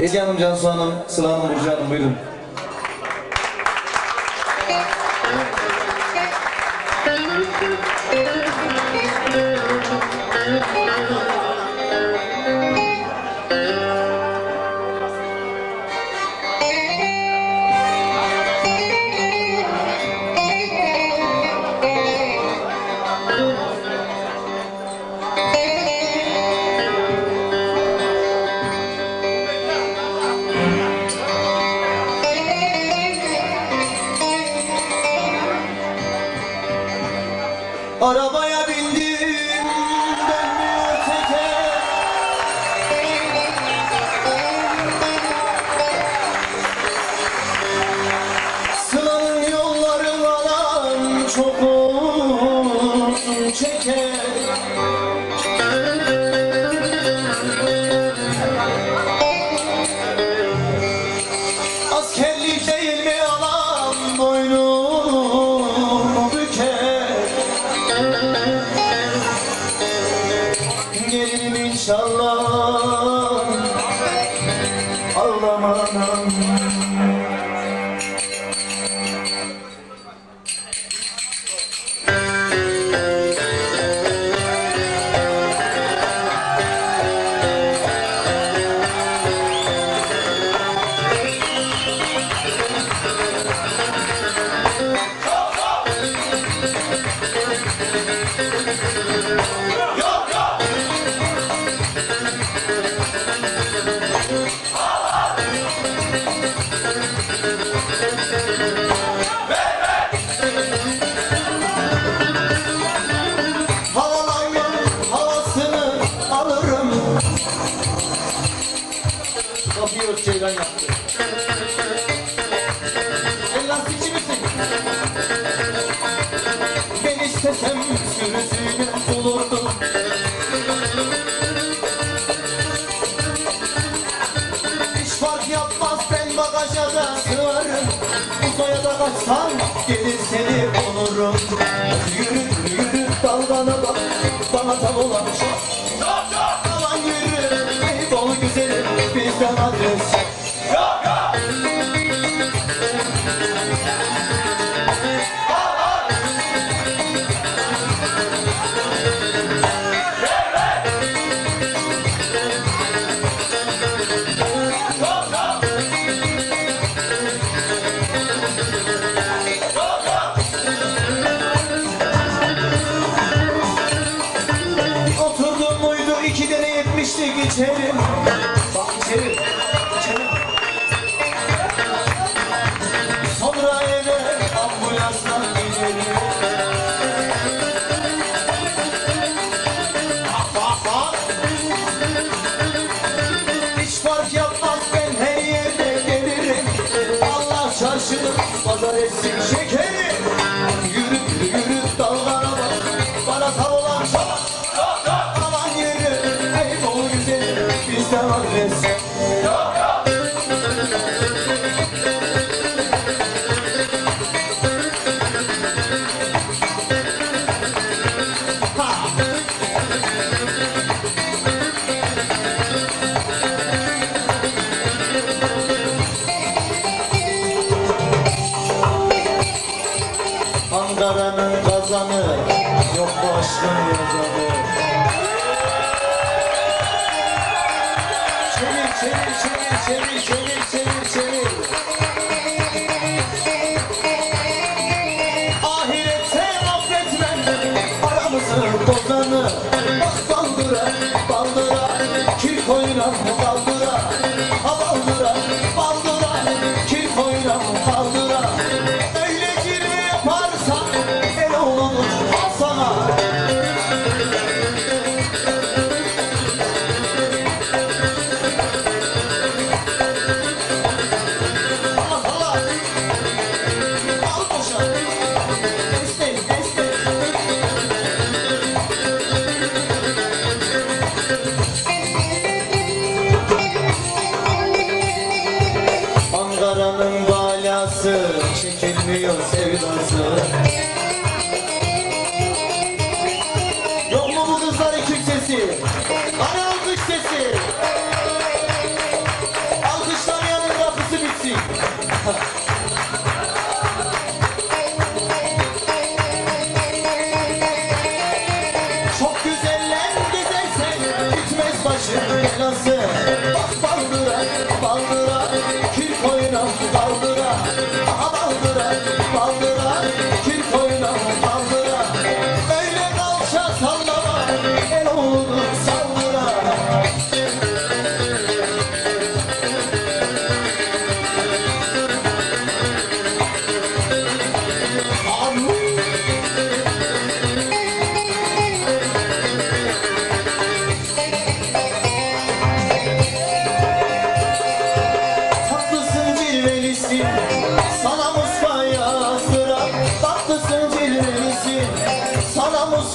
Ece Hanım, Cansu Hanım, Sıla Hanım, Burcu Hanım buyurun. İnşallah. Ağlamanam Kapıyı ört ceylan yaptı El lastikçi misin? Ben istesem yapmaz ben bagaja da sığarım. Uzaya da kaçsam gelir seni bulurum. Yürü yürü dalgana bak bana tam olan çok from others. Go, go! Şaşırır pazar etsin. Şekeri yok mu aşkın yazanı Çevir çevir çevir çevir çevir çevir çevir. Ahirette affetmem aramızın bozanı. Bak baldıra baldıra. Kir koyunam baldıra bitmiyor sevdası. Yok mu bu kızların Türkçesi? Ana alkış sesi. Alkışlamayanın kapısı bitsin. Çok güzeller gezersen Bitmez başım belası. Bak baldırak baldırak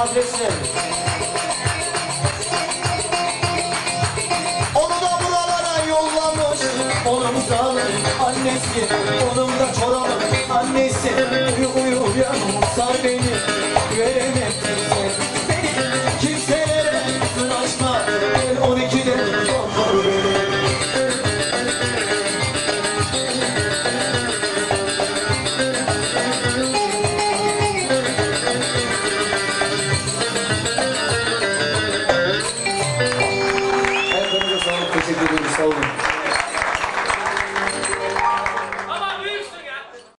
Hazreti Sevgi. Onu da buralara yollamış. Onun salı annesi. Onun da çorabı annesi. Uyu uyu uyan sar beni.